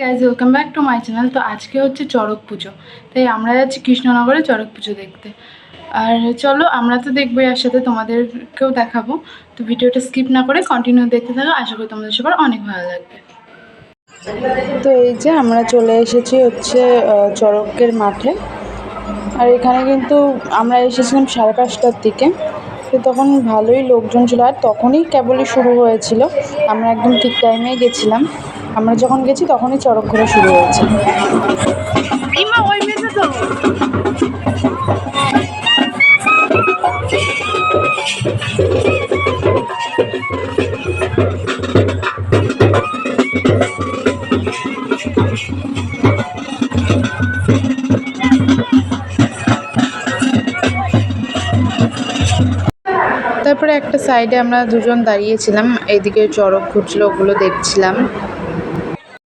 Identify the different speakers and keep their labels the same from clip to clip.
Speaker 1: Guys welcome back to my channel তো আজকে হচ্ছে চড়ক পুজো। তাই আমরা যাচ্ছি কৃষ্ণনগরে চড়ক পুজো দেখতে। আর চলো, আমরা তো দেখব এর সাথে, তোমাদেরকেও দেখাবো। তো ভিডিওটা স্কিপ না করে কন্টিনিউ দেখতে থাকো। আশা করি তোমাদের সবার অনেক ভালো লাগবে। তো এই যে আমরা চলে এসেছি হচ্ছে চড়কের মাঠে। আর এখানে কিন্তু আমরা এসেছিলাম সাড়ে পাঁচটার দিকে। তো তখন ভালোই লোকজন ছিল। আর তখনই কেবলই শুরু হয়েছিল। আমরা একদম ঠিক টাইমেই গেছিলাম। আমরা যখন গেছি তখনই চড়ক ঘোরা শুরু হয়েছে। তারপরে একটা সাইডে আমরা দুজন দাঁড়িয়েছিলাম এইদিকে চড়ক ঘুরছিল ওগুলো দেখছিলাম।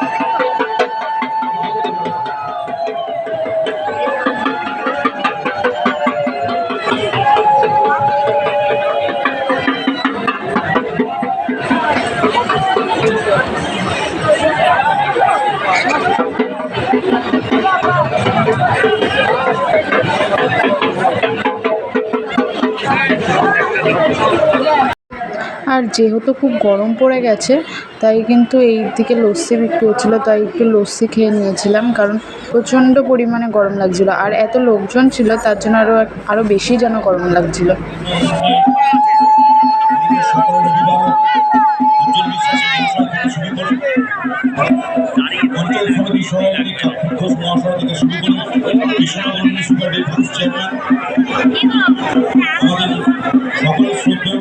Speaker 1: Thank you. আর যেহেতু খুব গরম পড়ে গেছে, তাই কিন্তু এই দিকে লস্যি বিক্রি হচ্ছিল, তাই একটু লস্যি খেয়ে নিয়েছিলাম কারণ প্রচণ্ড পরিমাণে গরম লাগছিল। আর এত লোকজন ছিল, তার জন্য আরও আরও বেশি যেন গরম লাগছিল।
Speaker 2: আমাদের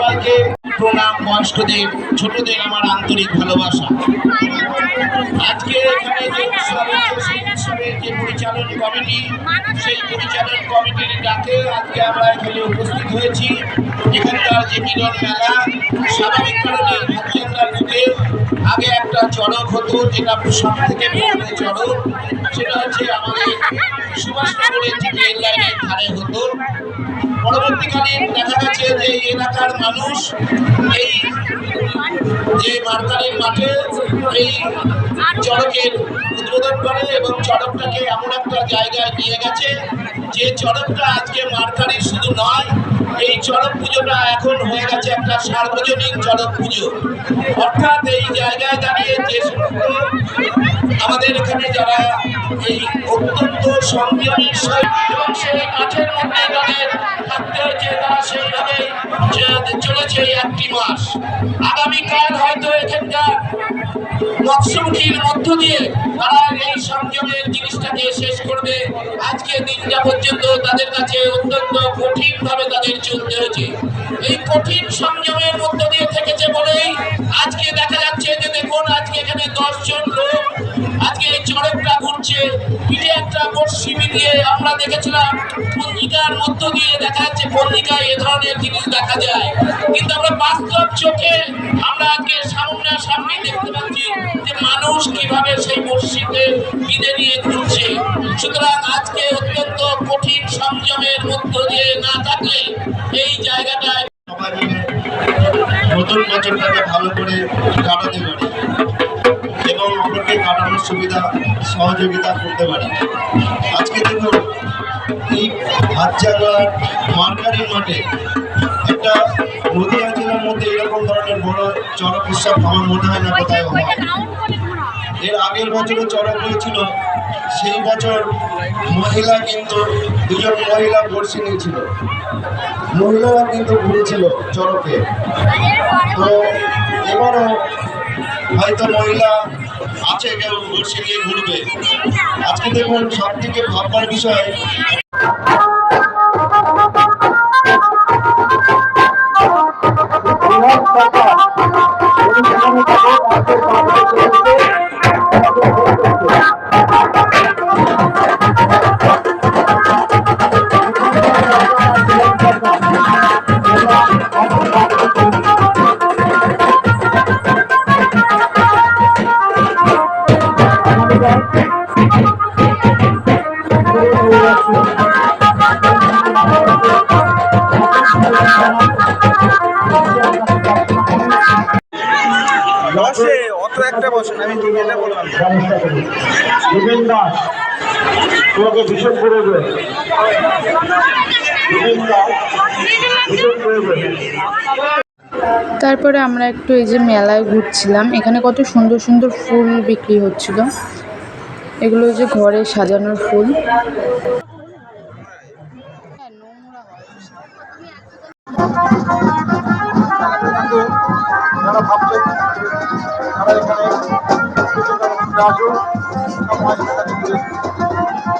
Speaker 3: সবাইকে প্রণাম, বয়স্কদের, ছোটদের আমার আন্তরিক ভালোবাসা। আজকে এখানে যে উৎসব সেই উৎসবের যে পরিচালন কমিটি, সেই পরিচালন কমিটির ডাকে আজকে আমরা এখানে উপস্থিত হয়েছি। এখানকার যে মিলন মেলা, স্বাভাবিক কারণে হাতিয়ান্দার বুথে আগে একটা চড়ক হতো, যেটা সব থেকে প্রথমে চড়ক, সেটা হচ্ছে আমাদের সুভাষনগরের যে রেল লাইনের ধারে হতো। পরবর্তীকালে দেখা যাচ্ছে যে এলাকার মানুষ এই যে মার্কারের মাঠে এই চড়কের উদ্বোধন করে এবং চড়কটাকে এমন একটা জায়গায় নিয়ে গেছে যে চড়কটা আজকে মার্কারির শুধু নয়, এই চড়ক পুজোটা এখন হয়ে গেছে একটা সার্বজনীন চড়ক পুজো। অর্থাৎ এই জায়গায় দাঁড়িয়ে যে আমাদের এখানে যারা এই অত্যন্ত এবং সেই মাঠের মধ্যে তাদের থাকতে হয়েছে, তারা সেইভাবে যে- চলেছে একটি মাস। আগামীকাল হয়তো এখানকার মৎস্যমুখীর মধ্য দিয়ে তারা এই সংযমের জিনিসটাকে শেষ করবে। আজকে দিনটা পর্যন্ত তাদের কাছে অত্যন্ত কঠিন ভাবে তাদের চলতে হয়েছে এই কঠিন সংযমের মধ্য দিয়ে থেকেছে বলেই আজকে দেখা যাচ্ছে যে দেখুন, আজকে এখানে দশজন লোক আজকে চড়কটা ঘুরছে, পিঠে একটা বর্ষি মিলিয়ে আমরা দেখেছিলাম পঞ্জিকার মধ্য দিয়ে দেখা যাচ্ছে পঞ্জিকায় এ ধরনের জিনিস দেখা যায়। কিন্তু আমরা বাস্তব চোখে আমরা আজকে সামনে সামনে দেখতে পাচ্ছি যে মানুষ কীভাবে সেই মসজিদে সুতরাং আজকে অত্যন্ত কঠিন সংযমের মধ্য দিয়ে না থাকলে এই জায়গাটায়
Speaker 4: নতুন বছরটাকে ভালো করে কাটাতে পারি। এবং অপরকে কাটানোর সুবিধা সহযোগিতা করতে পারি। আজকে দেখুন এই হাতজাঙ্গার মার্কারির মাঠে একটা নদীয়া জেলার মধ্যে এরকম ধরনের বড় চড়ক উৎসব আমার মনে হয় না কোথায় হয়। এর আগের বছরে চড়ক হয়েছিল সেই বছর মহিলা কিন্তু দুজন মহিলা বর্ষি নিয়েছিল। মহিলারা কিন্তু ঘুরেছিল চড়কে। তো এবারও হয়তো মহিলা আছে কেউ ঘুরছে নিয়ে ঘুরবে। আজকে দেখুন সব থেকে ভাববার বিষয়
Speaker 5: ব্যবস্থা করি বিপিন দাস তোমাকে ভীষণ করবে বিপিন দাস ভীষণ করবে
Speaker 1: তারপরে আমরা একটু এই যে মেলায় ঘুরছিলাম এখানে কত সুন্দর সুন্দর ফুল বিক্রি হচ্ছিল। এগুলো যে ঘরে সাজানোর ফুল।
Speaker 5: তারা এখানে Chicago. Come on,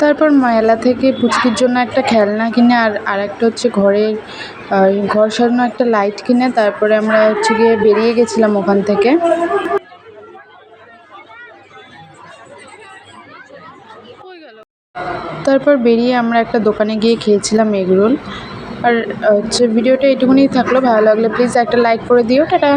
Speaker 1: তারপর মেলা থেকে পুচকির জন্য একটা খেলনা কিনে আর আর একটা হচ্ছে ঘরের ঘর সাজানো একটা লাইট কিনে। তারপরে আমরা হচ্ছে গিয়ে বেরিয়ে গেছিলাম ওখান থেকে। তারপর বেরিয়ে আমরা একটা দোকানে গিয়ে খেয়েছিলাম এগরোল আর হচ্ছে ভিডিওটা এইটুকুনি থাকল। ভালো লাগলে প্লিজ একটা লাইক করে দিও। টাটা!